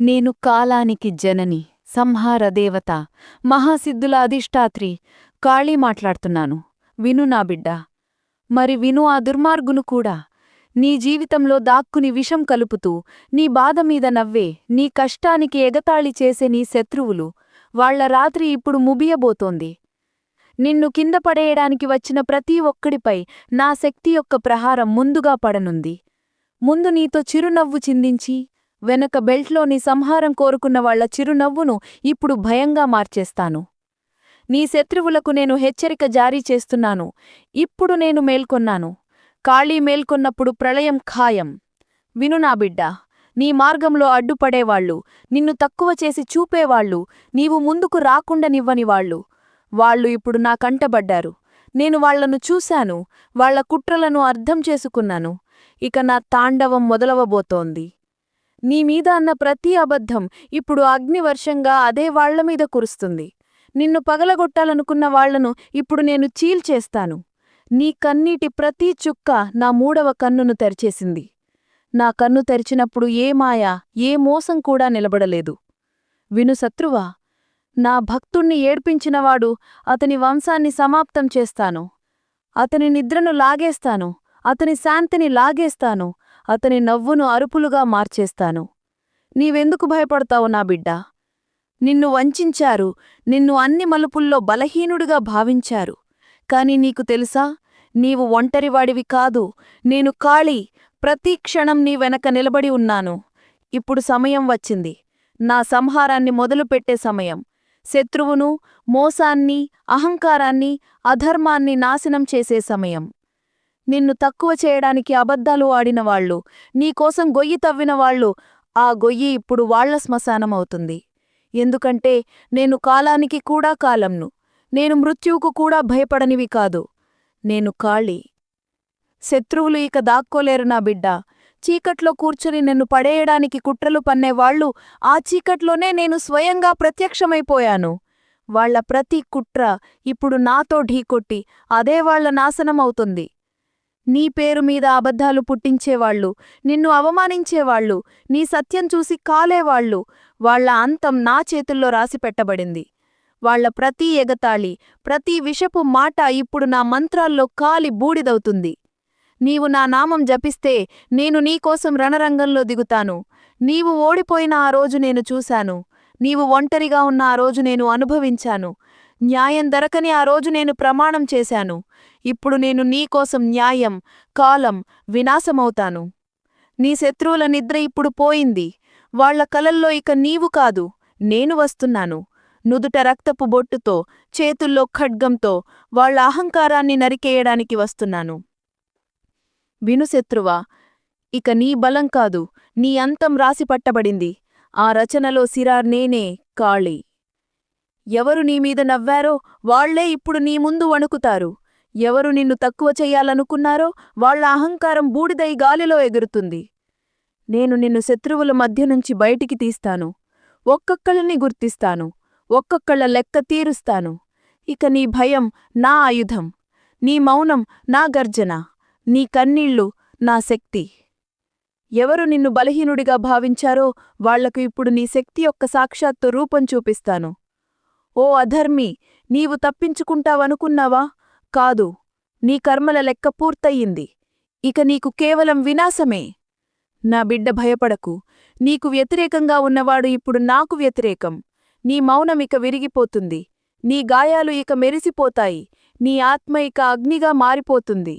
నేను కాలానికి జనని సంహారదేవత మహాసిద్ధుల అధిష్టాత్రి కాళీ మాట్లాడుతున్నాను. విను నా బిడ్డ. మరి విను ఆ దుర్మార్గును కూడా. నీ జీవితంలో దాక్కుని విషం కలుపుతూ నీ బాధమీద నవ్వే నీ కష్టానికి ఎగతాళి చేసే నీ శత్రువులు వాళ్ళ రాత్రి ఇప్పుడు ముబియబోతోంది నిన్ను కింద పడేయడానికి వచ్చిన ప్రతి ఒక్కడిపై నా శక్తి యొక్క ప్రహారం ముందుగా పడనుంది. ముందు నీతో చిరునవ్వు చిందించి వెనక బెల్ట్లోని సంహారం కోరుకున్న వాళ్ళ చిరునవ్వును ఇప్పుడు భయంగా మార్చేస్తాను. నీ శత్రువులకు నేను హెచ్చరిక జారీ చేస్తున్నాను. ఇప్పుడు నేను మేల్కొన్నాను. కాళీ మేల్కొన్నప్పుడు ప్రళయం ఖాయం. విను నా బిడ్డ నీ మార్గంలో అడ్డుపడేవాళ్ళు నిన్ను తక్కువ చేసి చూపేవాళ్ళు నీవు ముందుకు రాకుండనివ్వనివాళ్ళు వాళ్ళు. ఇప్పుడు నా కంటబడ్డారు. నేను వాళ్ళను చూశాను వాళ్ళ కుట్రలను అర్థం చేసుకున్నాను. ఇక నా తాండవం మొదలవబోతోంది. నీమీద అన్న ప్రతి అబద్ధం ఇప్పుడు అగ్నివర్షంగా అదే వాళ్ళమీద కురుస్తుంది. నిన్ను పగలగొట్టాలనుకున్న వాళ్ళను ఇప్పుడు నేను చీల్చేస్తాను నీ కన్నీటి ప్రతి చుక్క నా మూడవ కన్నును తెరిచేసింది. నా కన్ను తెరిచినప్పుడు ఏ మాయ ఏ మోసం కూడా నిలబడలేదు. విను శత్రువా నా భక్తుణ్ణి ఏడ్పించినవాడు అతని వంశాన్ని సమాప్తం చేస్తాను. అతని నిద్రను లాగేస్తాను. అతని శాంతిని లాగేస్తాను. అతని నవ్వును అరుపులుగా మార్చేస్తాను. నీవెందుకు భయపడతావు నా బిడ్డ? నిన్ను వంచించారు నిన్ను అన్ని మలుపుల్లో బలహీనుడిగా భావించారు. కాని నీకు తెలుసా నీవు ఒంటరివాడివి కాదు నేను కాళీ ప్రతి క్షణం నీ వెనక నిలబడి ఉన్నాను. ఇప్పుడు సమయం వచ్చింది. నా సంహారాన్ని మొదలుపెట్టే సమయం. శత్రువును మోసాన్ని అహంకారాన్ని అధర్మాన్ని నాశనం చేసే సమయం. నిన్ను తక్కువ చేయడానికి అబద్ధాలు ఆడినవాళ్ళు నీకోసం గొయ్యి తవ్వినవాళ్ళు ఆ గొయ్యి ఇప్పుడు వాళ్ళ శ్మశానమవుతుంది. ఎందుకంటే నేను కాలానికి కూడా కాలంను నేను మృత్యువుకు కూడా భయపడనివి కాదు నేను కాళీ. శత్రువులు ఇక దాక్కోలేరు నా బిడ్డ చీకట్లో కూర్చుని నన్ను పడేయడానికి కుట్రలు పన్నేవాళ్ళు ఆ చీకట్లోనే నేను స్వయంగా ప్రత్యక్షమైపోయాను. వాళ్ళ ప్రతి కుట్ర ఇప్పుడు నాతో ఢీకొట్టి అదే వాళ్ళ నాశనమవుతుంది. నీ పేరు మీద అబద్ధాలు పుట్టించేవాళ్ళు నిన్ను అవమానించేవాళ్ళు నీ సత్యం చూసి కాలేవాళ్ళు వాళ్ళ అంతం నా చేతుల్లో రాసిపెట్టబడింది వాళ్ళ ప్రతి ఎగతాళి ప్రతి విషపు మాట ఇప్పుడు నా మంత్రాల్లో కాలి బూడిదవుతుంది. నీవు నా నామం జపిస్తే నేను నీకోసం రణరంగంలో దిగుతాను. నీవు ఓడిపోయిన ఆ రోజు నేను చూశాను. నీవు ఒంటరిగా ఉన్న ఆ రోజు నేను అనుభవించాను. న్యాయం దొరకని ఆ రోజు నేను ప్రమాణం చేశాను. ఇప్పుడు నేను నీకోసం న్యాయం కాలం వినాశమవుతాను. నీ శత్రువుల నిద్ర ఇప్పుడు పోయింది. వాళ్ళ కలల్లో ఇక నీవు కాదు నేను వస్తున్నాను. నుదుట రక్తపు బొట్టుతో చేతుల్లో ఖడ్గంతో వాళ్ళ అహంకారాన్ని నరికేయడానికి వస్తున్నాను. వినుశత్రువా ఇక నీ బలం కాదు నీ అంతం రాసిపట్టబడింది ఆ రచనలో సిరార్ నేనే కాళీ. ఎవరు నీమీద నవ్వారో వాళ్ళే ఇప్పుడు నీ ముందు వణుకుతారు. ఎవరు నిన్ను తక్కువ చెయ్యాలనుకున్నారో వాళ్ళ అహంకారం బూడిదై గాలిలో ఎగురుతుంది. నేను నిన్ను శత్రువుల మధ్య నుంచి బయటికి తీస్తాను. ఒక్కొక్కళ్ళని గుర్తిస్తాను. ఒక్కొక్కళ్ళ లెక్క తీరుస్తాను. ఇక నీ భయం నా ఆయుధం. నీ మౌనం నా గర్జన. నీ కన్నీళ్ళు నా శక్తి. ఎవరు నిన్ను బలహీనుడిగా భావించారో వాళ్ళకు ఇప్పుడు నీ శక్తి యొక్క సాక్షాత్తు రూపం చూపిస్తాను. ఓ అధర్మి నీవు తప్పించుకుంటావనుకున్నావా? కాదు నీ కర్మల లెక్క పూర్తయింది. ఇక నీకు కేవలం వినాశమే. నా బిడ్డ భయపడకు. నీకు వ్యతిరేకంగా ఉన్నవాడు ఇప్పుడు నాకు వ్యతిరేకం. నీ మౌనమిక విరిగిపోతుంది. నీ గాయాలు ఇక మెరిసిపోతాయి. నీ ఆత్మ ఇక అగ్నిగా మారిపోతుంది.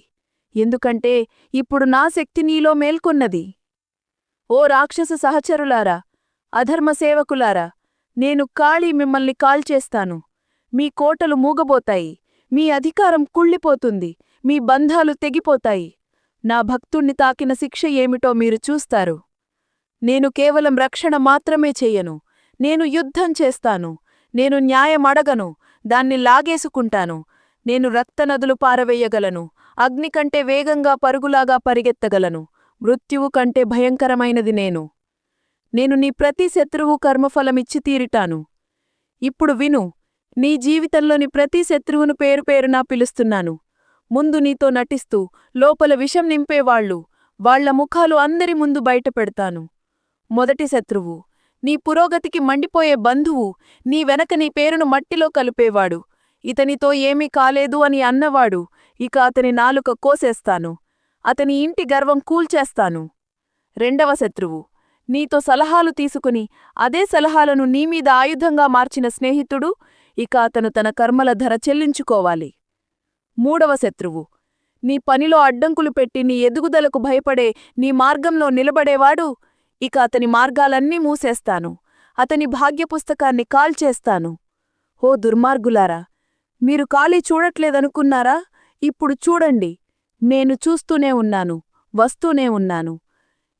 ఎందుకంటే ఇప్పుడు నా శక్తి నీలో మేల్కొన్నది. ఓ రాక్షస సహచరులారా అధర్మ సేవకులారా నేను కాళీ మిమ్మల్ని కాల్చేస్తాను మీ కోటలు మూగబోతాయి. మీ అధికారం కుళ్ళిపోతుంది. మీ బంధాలు తెగిపోతాయి. నా భక్తుణ్ణి తాకిన శిక్ష ఏమిటో మీరు చూస్తారు. నేను కేవలం రక్షణ మాత్రమే చెయ్యను నేను యుద్ధం చేస్తాను. నేను న్యాయం అడగను. దాన్ని లాగేసుకుంటాను. నేను రక్తనదులు పారవేయగలను. అగ్ని కంటే వేగంగా పరుగులాగా పరిగెత్తగలను. మృత్యువు కంటే భయంకరమైనది నేను. నేను నీ ప్రతి శత్రువు కర్మఫలమిచ్చి తీరిటాను. ఇప్పుడు విను నీ జీవితంలోని ప్రతి శత్రువును పేరు పేరునా పిలుస్తున్నాను. ముందు నీతో నటిస్తూ లోపల విషం నింపేవాళ్ళు వాళ్ళ ముఖాలు అందరి ముందు బయటపెడతాను. మొదటి శత్రువు నీ పురోగతికి మండిపోయే బంధువు నీ వెనక నీ పేరును మట్టిలో కలిపేవాడు. ఇతనితో ఏమీ కాలేదు అని అన్నవాడు ఇక అతని నాలుక కోసేస్తాను. అతని ఇంటి గర్వం కూల్చేస్తాను. రెండవ శత్రువు నీతో సలహాలు తీసుకుని అదే సలహాలను నీమీద ఆయుధంగా మార్చిన స్నేహితుడు ఇక అతను తన కర్మల ధర చెల్లించుకోవాలి. మూడవ శత్రువు. నీ పనిలో అడ్డంకులు పెట్టి నీ ఎదుగుదలకు భయపడే నీ మార్గంలో నిలబడేవాడు ఇక అతని మార్గాలన్నీ మూసేస్తాను. అతని భాగ్యపుస్తకాన్ని కాల్చేస్తాను. ఓ దుర్మార్గులారా! మీరు ఖాళీ చూడట్లేదనుకున్నారా? ఇప్పుడు చూడండి. నేను చూస్తూనే ఉన్నాను వస్తూనే ఉన్నాను.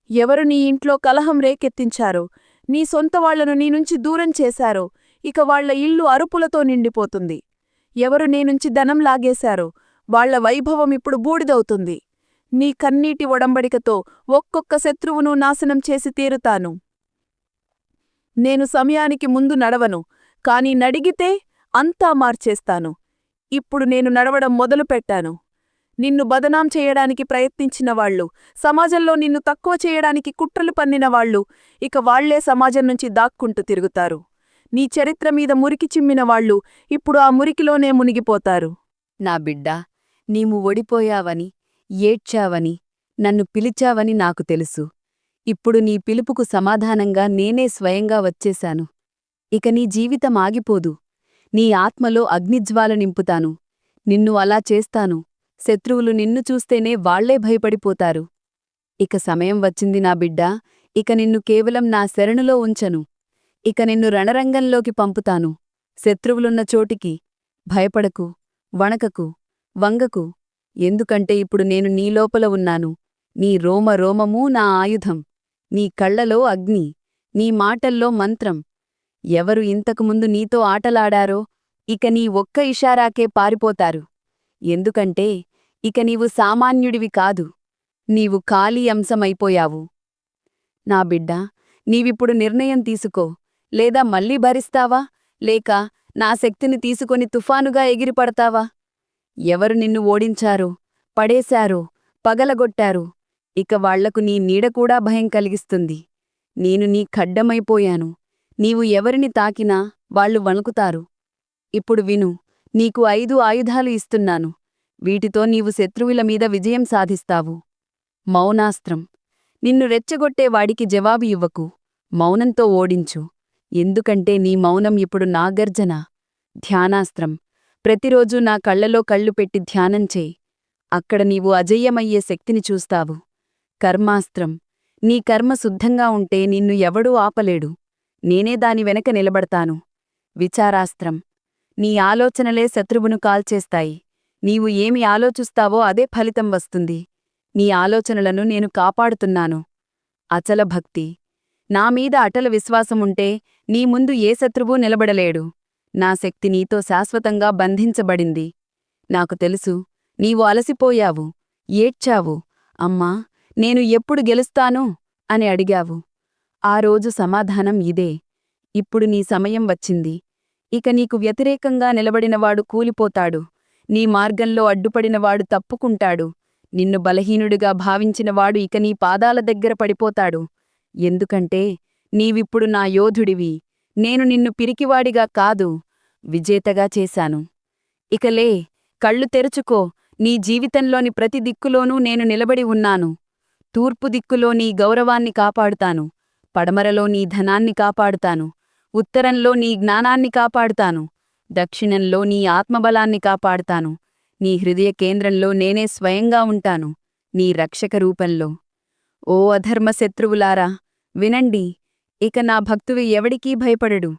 ఎవరు నీ ఇంట్లో కలహం రేకెత్తించారో నీ సొంత వాళ్ళను నీ నుంచి దూరం చేశారో ఇక వాళ్ళ ఇల్లు అరుపులతో నిండిపోతుంది. ఎవరు నేనుంచి ధనం లాగేశారో వాళ్ళ వైభవం ఇప్పుడు బూడిదవుతుంది. నీ కన్నీటి ఒడంబడికతో ఒక్కొక్క శత్రువును నాశనం చేసి తీరుతాను. నేను సమయానికి ముందు నడవను కాని నడిగితే అంతా మార్చేస్తాను. ఇప్పుడు నేను నడవడం మొదలుపెట్టాను. నిన్ను బదనాం చేయడానికి ప్రయత్నించిన వాళ్ళు సమాజంలో నిన్ను తక్కువ చేయడానికి కుట్రలు పన్నిన వాళ్ళు ఇక వాళ్ళే సమాజం నుంచి దాక్కుంటూ తిరుగుతారు. నీ చరిత్ర మీద మురికి చిమ్మిన వాళ్ళు ఇప్పుడు ఆ మురికిలోనే మునిగిపోతారు. నా బిడ్డా నీవు ఒడిపోయావని ఏడ్చావని నన్ను పిలిచావని నాకు తెలుసు. ఇప్పుడు నీ పిలుపుకు సమాధానంగా నేనే స్వయంగా వచ్చేశాను. ఇక నీ జీవితం ఆగిపోదు. నీ ఆత్మలో అగ్నిజ్వాల నింపుతాను. నిన్ను అలా చేస్తాను. శత్రువులు నిన్ను చూస్తేనే వాళ్ళే భయపడిపోతారు. ఇక సమయం వచ్చింది నా బిడ్డా ఇక నిన్ను కేవలం నా శరణులో ఉంచను. ఇక నిన్ను రణరంగంలోకి పంపుతాను. శత్రువులున్న చోటికి భయపడకు వణకకు వంగకు. ఎందుకంటే ఇప్పుడు నేను నీ లోపల ఉన్నాను. నీ రోమ రోమమూ నా ఆయుధం. నీ కళ్ళలో అగ్ని. నీ మాటల్లో మంత్రం. ఎవరు ఇంతకుముందు నీతో ఆటలాడారో ఇక నీ ఒక్క ఇషారాకే పారిపోతారు. ఎందుకంటే ఇక నీవు సామాన్యుడివి కాదు. నీవు ఖాళీ అంశమైపోయావు. నా బిడ్డ నీవిప్పుడు నిర్ణయం తీసుకో. లేదా మళ్ళీ భరిస్తావా? లేక నా శక్తిని తీసుకొని తుఫానుగా ఎగిరిపడతావా? ఎవరు నిన్ను ఓడించారో పడేశారో పగలగొట్టారు? ఇక వాళ్ళకు నీ నీడ కూడా భయం కలిగిస్తుంది. నేను నీ ఖడ్డమైపోయాను. నీవు ఎవరిని తాకినా వాళ్ళు వణుకుతారు. ఇప్పుడు విను నీకు ఐదు ఆయుధాలు ఇస్తున్నాను. వీటితో నీవు శత్రువుల మీద విజయం సాధిస్తావు. మౌనాస్త్రం. నిన్ను రెచ్చగొట్టే వాడికి జవాబు ఇవ్వకు. మౌనంతో ఓడించు. ఎందుకంటే నీ మౌనం ఇప్పుడు నా గర్జన. ధ్యానాస్త్రం. ప్రతిరోజూ నా కళ్ళలో కళ్ళు పెట్టి ధ్యానం చేయి. అక్కడ నీవు అజయ్యమయ్యే శక్తిని చూస్తావు. కర్మాస్త్రం. నీ కర్మ శుద్ధంగా ఉంటే నిన్ను ఎవడూ ఆపలేడు. నేనే దాని వెనక నిలబడతాను. విచారాస్త్రం. నీ ఆలోచనలే శత్రువును కాల్చేస్తాయి. నీవు ఏమి ఆలోచిస్తావో అదే ఫలితం వస్తుంది. నీ ఆలోచనలను నేను కాపాడుతున్నాను. అచల భక్తి. నా మీద అటల విశ్వాసముంటే నీ ముందు ఏ శత్రువూ నిలబడలేడు. నా శక్తి నీతో శాశ్వతంగా బంధించబడింది. నాకు తెలుసు నీవు అలసిపోయావు ఏడ్చావు. అమ్మా నేను ఎప్పుడు గెలుస్తాను? అని అడిగావు. ఆ రోజు సమాధానం ఇదే. ఇప్పుడు నీ సమయం వచ్చింది. ఇక నీకు వ్యతిరేకంగా నిలబడినవాడు కూలిపోతాడు. నీ మార్గంలో అడ్డుపడినవాడు తప్పుకుంటాడు. నిన్ను బలహీనుడిగా భావించినవాడు ఇక నీ పాదాల దగ్గర పడిపోతాడు. ఎందుకంటే నీవిప్పుడు నా యోధుడివి. నేను నిన్ను పిరికివాడిగా కాదు. విజేతగా చేశాను. ఇకలే కళ్ళు తెరుచుకో. నీ జీవితంలోని ప్రతి దిక్కులోనూ నేను నిలబడి ఉన్నాను. తూర్పు దిక్కులో నీ గౌరవాన్ని కాపాడుతాను. పడమరలో నీ ధనాన్ని కాపాడుతాను. ఉత్తరంలో నీ జ్ఞానాన్ని కాపాడుతాను. దక్షిణంలో నీ ఆత్మబలాన్ని కాపాడుతాను. నీ హృదయ కేంద్రంలో నేనే స్వయంగా ఉంటాను. నీ రక్షక రూపంలో. ఓ అధర్మ శత్రువులారా వినండి. ఇక నా భక్తువి ఎవడికీ భయపడడు.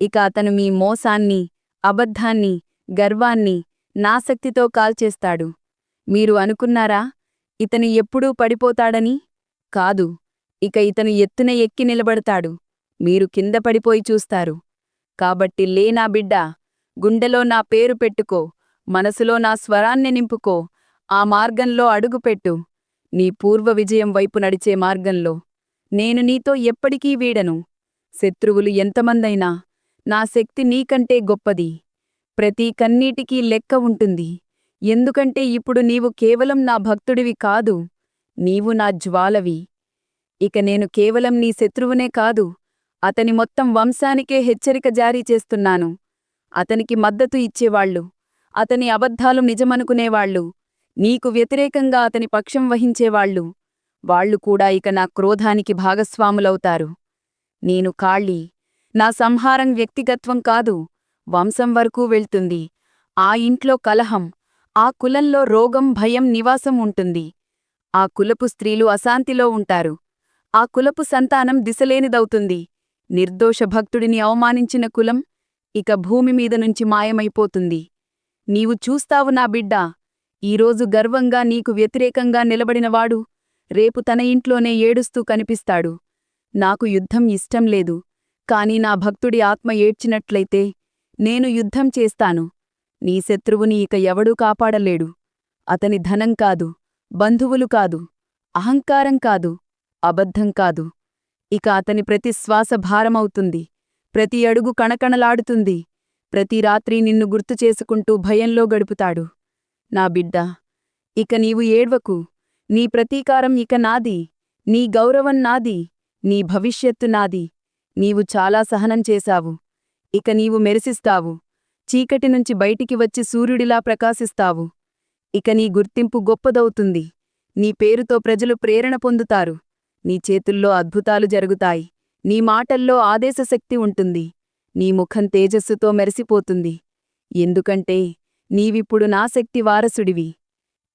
ఇక అతను మీ మోసాన్ని అబద్ధాన్ని గర్వాన్ని నాశక్తితో కాల్చేస్తాడు. మీరు అనుకున్నారా ఇతను ఎప్పుడూ పడిపోతాడని? కాదు. ఇక ఇతను ఎత్తున ఎక్కి నిలబడతాడు. మీరు కింద పడిపోయి చూస్తారు. కాబట్టి లే నా బిడ్డా గుండెలో నా పేరు పెట్టుకో మనసులో నా స్వరాన్ని నింపుకో ఆ మార్గంలో అడుగుపెట్టు నీ పూర్వ విజయం వైపు నడిచే మార్గంలో. నేను నీతో ఎప్పటికీ వీడను. శత్రువులు ఎంతమందైనా నా శక్తి నీకంటే గొప్పది. ప్రతి కన్నీటికీ లెక్క ఉంటుంది. ఎందుకంటే ఇప్పుడు నీవు కేవలం నా భక్తుడివి కాదు నీవు నా జ్వాలవి. ఇక నేను కేవలం నీ శత్రువునే కాదు అతని మొత్తం వంశానికే హెచ్చరిక జారీ చేస్తున్నాను. అతనికి మద్దతు ఇచ్చేవాళ్ళు. అతని అబద్ధాలు నిజమనుకునేవాళ్ళు. నీకు వ్యతిరేకంగా అతని పక్షం వహించేవాళ్ళు. వాళ్ళు కూడా ఇక నా క్రోధానికి భాగస్వాములవుతారు. నేను కాళ్ళి నా సంహారం వ్యక్తిగత్వం కాదు. వంశం వరకూ వెళ్తుంది. ఆ ఇంట్లో కలహం. ఆ కులంలో రోగం భయం నివాసం ఉంటుంది. ఆ కులపు స్త్రీలు అశాంతిలో ఉంటారు. ఆ కులపు సంతానం దిశలేనిదవుతుంది. నిర్దోష భక్తుడిని అవమానించిన కులం ఇక భూమి మీద నుంచి మాయమైపోతుంది. నీవు చూస్తావు నా బిడ్డ ఈరోజు గర్వంగా నీకు వ్యతిరేకంగా నిలబడినవాడు రేపు తన ఇంట్లోనే ఏడుస్తూ కనిపిస్తాడు. నాకు యుద్ధం ఇష్టం లేదు కాని నా భక్తుడి ఆత్మ ఏడ్చినట్లయితే నేను యుద్ధం చేస్తాను. నీ శత్రువుని ఇక ఎవడూ కాపాడలేడు. అతని ధనం కాదు బంధువులు కాదు అహంకారం కాదు అబద్ధం కాదు. ఇక అతని ప్రతి శ్వాస భారమవుతుంది. ప్రతి అడుగు కణకణలాడుతుంది. ప్రతి రాత్రి నిన్ను గుర్తు చేసుకుంటూ భయంలో గడుపుతాడు. నా బిడ్డ ఇక నీవు ఏడ్వకు. నీ ప్రతీకారం ఇక నాది. నీ గౌరవం నాది. నీ భవిష్యత్తు నాది. నీవు చాలా సహనం చేశావు. ఇక నీవు మెరిసిస్తావు. చీకటి నుంచి బయటికి వచ్చి సూర్యుడిలా ప్రకాశిస్తావు. ఇక నీ గుర్తింపు గొప్పదవుతుంది. నీ పేరుతో ప్రజలు ప్రేరణ పొందుతారు. నీ చేతుల్లో అద్భుతాలు జరుగుతాయి. నీ మాటల్లో ఆదేశశక్తి ఉంటుంది. నీ ముఖం తేజస్సుతో మెరిసిపోతుంది. ఎందుకంటే నీవిప్పుడు నా శక్తి వారసుడివి.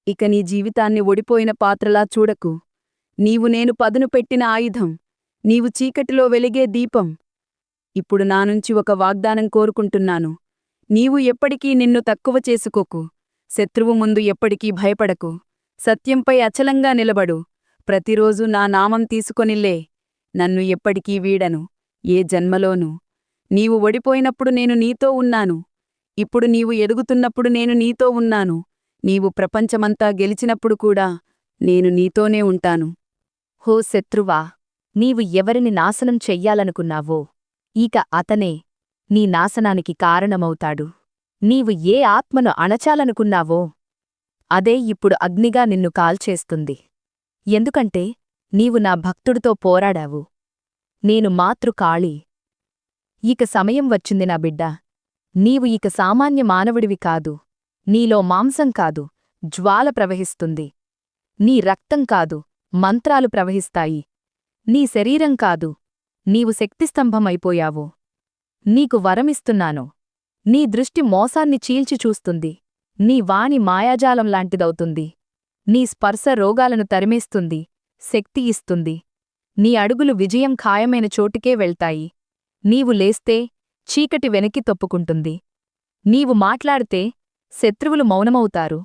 ఇక నీ జీవితాన్ని ఒడిపోయిన పాత్రలా చూడకు. నీవు నేను పదును పెట్టిన ఆయుధం. నీవు చీకటిలో వెలిగే దీపం. ఇప్పుడు నా నుంచి ఒక వాగ్దానం కోరుకుంటున్నాను. నీవు ఎప్పటికీ నిన్ను తక్కువ చేసుకోకు. శత్రువు ముందు ఎప్పటికీ భయపడకు. సత్యంపై అచలంగా నిలబడు. ప్రతిరోజు నా నామం తీసుకొనిల్లే నన్ను ఎప్పటికీ వీడను ఏ జన్మలోనూ. నీవు ఒడిపోయినప్పుడు నేను నీతో ఉన్నాను. ఇప్పుడు నీవు ఎదుగుతున్నప్పుడు నేను నీతో ఉన్నాను. నీవు ప్రపంచమంతా గెలిచినప్పుడు కూడా నేను నీతోనే ఉంటాను. హో శత్రువా నీవు ఎవరిని నాశనం చెయ్యాలనుకున్నావో ఇక అతనే నీ నాశనానికి కారణమవుతాడు. నీవు ఏ ఆత్మను అణచాలనుకున్నావో అదే ఇప్పుడు అగ్నిగా నిన్ను కాల్చేస్తుంది. ఎందుకంటే నీవు నా భక్తుడితో పోరాడావు. నేను మాతృకాళి ఇక సమయం వచ్చింది నా బిడ్డ. నీవు ఇక సామాన్య మానవుడివి కాదు. నీలో మాంసం కాదు. జ్వాల ప్రవహిస్తుంది. నీ రక్తం కాదు. మంత్రాలు ప్రవహిస్తాయి. నీ శరీరం కాదు. నీవు శక్తిస్తంభమైపోయావు. నీకు వరమిస్తున్నాను. నీ దృష్టి మోసాన్ని చీల్చి చూస్తుంది. నీ వాణి మాయాజాలం లాంటిదవుతుంది. నీ స్పర్శ రోగాలను తరిమేస్తుంది. శక్తి ఇస్తుంది. నీ అడుగులు విజయం ఖాయమైన చోటుకే వెళ్తాయి. నీవు లేస్తే చీకటి వెనక్కి తొప్పుకుంటుంది. నీవు మాట్లాడితే శత్రువులు మౌనమవుతారు.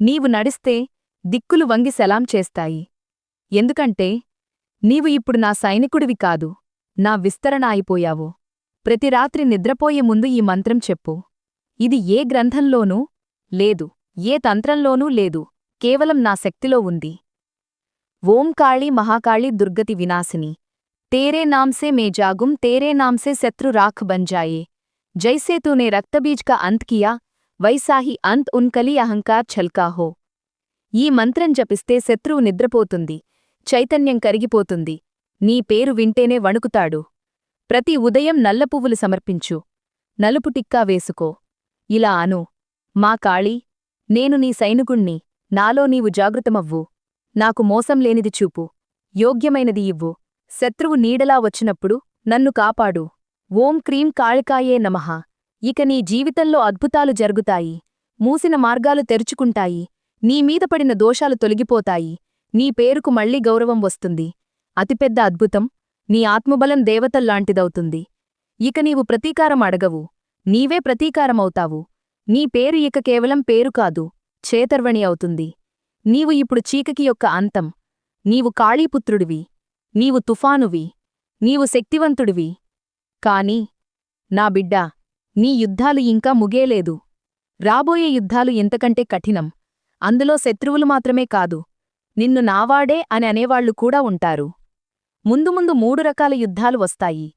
నీవు నడిస్తే దిక్కులు వంగి సెలాం చేస్తాయి. ఎందుకంటే నీవు ఇప్పుడు నా సైనికుడివి కాదు నా విస్తరణ అయిపోయావు. ప్రతి రాత్రి నిద్రపోయే ముందు ఈ మంత్రం చెప్పు. ఇది ఏ గ్రంథంలోనూ లేదు ఏ తంత్రంలోనూ లేదు కేవలం నా శక్తిలో ఉంది. ఓం కాళీ మహాకాళి దుర్గతి వినాశిని. తేరే నాంసే మే జాగుం తేరే నాంసే శత్రు రాఖ్ బంజాయే జైసే తూనే రక్తబీజ్ కా అంత్ కియా వైసాహి అంత్ ఉన్కలి అహంకార్ ఛల్కా హో. ఈ మంత్రం జపిస్తే శత్రువు నిద్రపోతుంది చైతన్యం కరిగిపోతుంది నీ పేరు వింటేనే వణుకుతాడు. ప్రతి ఉదయం నల్ల పువ్వులు సమర్పించు నలుపు టిక్కా వేసుకో. ఇలా అను మా కాళీ నేను నీ సైనికుణ్ణి నాలో నీవు జాగృతమవ్వు. నాకు మోసం లేనిది చూపు. యోగ్యమైనది ఇవ్వు. శత్రువు నీడలా వచ్చినప్పుడు నన్ను కాపాడు. ఓం క్రీం కాళికాయే నమః. ఇక నీ జీవితంలో అద్భుతాలు జరుగుతాయి. మూసిన మార్గాలు తెరుచుకుంటాయి. నీమీద పడిన దోషాలు తొలగిపోతాయి. నీ పేరుకు మళ్ళీ గౌరవం వస్తుంది. అతిపెద్ద అద్భుతం నీ ఆత్మబలం దేవతల్లాంటిదవుతుంది ఇక నీవు ప్రతీకారం అడగవు. నీవే ప్రతీకారమవుతావు. నీ పేరు ఇక కేవలం పేరు కాదు. చేతర్వణి అవుతుంది. నీవు ఇప్పుడు చీకకి యొక్క అంతం. నీవు కాళీపుత్రుడివి. నీవు తుఫానువి. నీవు శక్తివంతుడివి. కాని నా బిడ్డా నీ యుద్ధాలు ఇంకా ముగేలేదు. రాబోయే యుద్ధాలు ఎంతకంటే కఠినం. అందులో శత్రువులు మాత్రమే కాదు నిన్ను నావాడే అని అనేవాళ్ళు కూడా ఉంటారు. ముందు ముందు మూడు రకాల యుద్ధాలు వస్తాయి.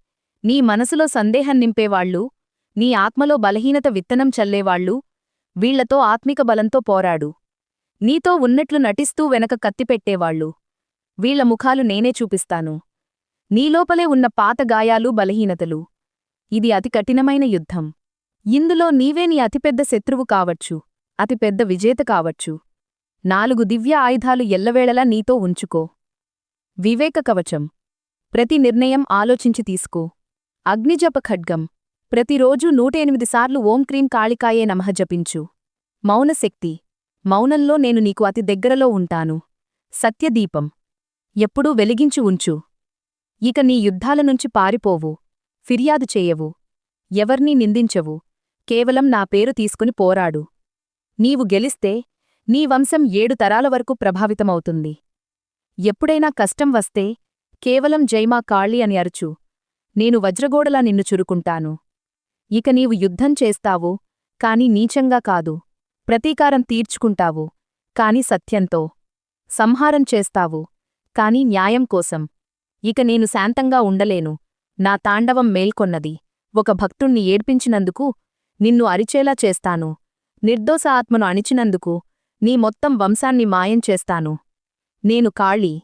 నీ మనసులో సందేహం నింపేవాళ్ళు నీ ఆత్మలో బలహీనత విత్తనం చల్లేవాళ్ళు వీళ్ళతో ఆత్మిక బలంతో పోరాడు. నీతో ఉన్నట్లు నటిస్తూ వెనక కత్తిపెట్టేవాళ్ళు. వీళ్ళ ముఖాలు నేనే చూపిస్తాను. నీలోపలే ఉన్న పాత గాయాలు బలహీనతలు. ఇది అతి కఠినమైన యుద్ధం. ఇందులో నీవే నీ అతిపెద్ద శత్రువు కావచ్చు. అతిపెద్ద విజేత కావచ్చు. నాలుగు దివ్య ఆయుధాలు ఎల్లవేళలా నీతో ఉంచుకో. వివేక కవచం. ప్రతి నిర్ణయం ఆలోచించి తీసుకో. అగ్నిజప ఖడ్గం. ప్రతిరోజూ నూట ఎనిమిది సార్లు ఓం క్రీం కాళికాయే నమః జపించు. మౌనశక్తి మౌనంలో నేను నీకు అతి దగ్గరలో ఉంటాను. సత్యదీపం. ఎప్పుడూ వెలిగించి ఉంచు. ఇక నీ యుద్ధాల నుంచి పారిపోవు. ఫిర్యాదు చేయవు. ఎవర్నీ నిందించవు. కేవలం నా పేరు తీసుకుని పోరాడు. నీవు గెలిస్తే నీ వంశం ఏడు తరాల వరకు ప్రభావితమవుతుంది. ఎప్పుడైనా కష్టం వస్తే కేవలం జైమా కాళి అని అరుచు. నేను వజ్రగోడలా నిన్ను చురుకుంటాను. ఇక నీవు యుద్ధం చేస్తావు కాని నీచంగా కాదు. ప్రతీకారం తీర్చుకుంటావు. కాని సత్యంతో సంహారం చేస్తావు. కాని న్యాయం కోసం. ఇక నేను శాంతంగా ఉండలేను. నా తాండవం మేల్కొన్నది. ఒక భక్తుణ్ణి ఏడ్పించినందుకు నిన్ను అరిచేలా చేస్తాను. నిర్దోష ఆత్మను అణిచినందుకు నీ మొత్తం వంశాన్ని మాయం చేస్తాను. నేను కాళీ.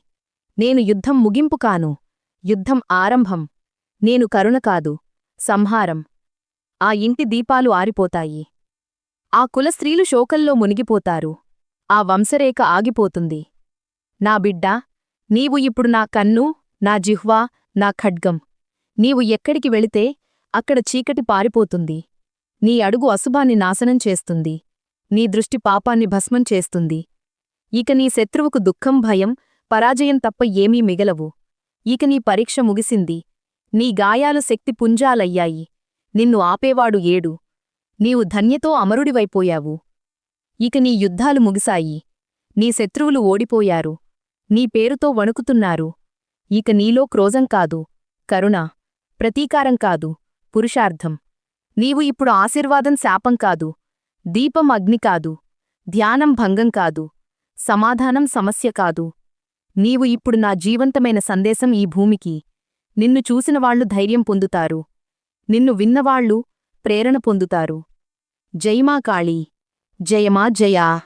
నేను యుద్ధం ముగింపు కాను. యుద్ధం ఆరంభం. నేను కరుణ కాదు. సంహారం. ఆ ఇంటి దీపాలు ఆరిపోతాయి. ఆ కుల స్త్రీలు శోకంలో మునిగిపోతారు. ఆ వంశరేఖ ఆగిపోతుంది. నా బిడ్డా నీవు ఇప్పుడు నా కన్ను నా జిహ్వా నా ఖడ్గం. నీవు ఎక్కడికి వెళితే అక్కడ చీకటి పారిపోతుంది. నీ అడుగు అశుభాన్ని నాశనం చేస్తుంది. నీ దృష్టి పాపాన్ని భస్మం చేస్తుంది. ఇక నీ శత్రువుకు దుఃఖం భయం పరాజయం తప్ప ఏమీ మిగలవు. ఇక నీ పరీక్ష ముగిసింది. నీ గాయాలు శక్తి పుంజాలయ్యాయి. నిన్ను ఆపేవాడు ఏడు. నీవు ధన్యతో అమరుడివైపోయావు. ఇక నీ యుద్ధాలు ముగిశాయి. నీ శత్రువులు ఓడిపోయారు. నీ పేరుతో వణుకుతున్నారు. ఇక నీలో క్రోజం కాదు. కరుణ. ప్రతీకారం కాదు. పురుషార్థం. నీవు ఇప్పుడు ఆశీర్వాదం శాపం కాదు. దీపం అగ్ని కాదు. ధ్యానం భంగం కాదు. సమాధానం సమస్య కాదు. నీవు ఇప్పుడు నా జీవంతమైన సందేశం ఈ భూమికి. నిన్ను చూసినవాళ్ళు ధైర్యం పొందుతారు. నిన్ను విన్నవాళ్ళు ప్రేరణ పొందుతారు. జయమా కాళీ. జయమా జయా.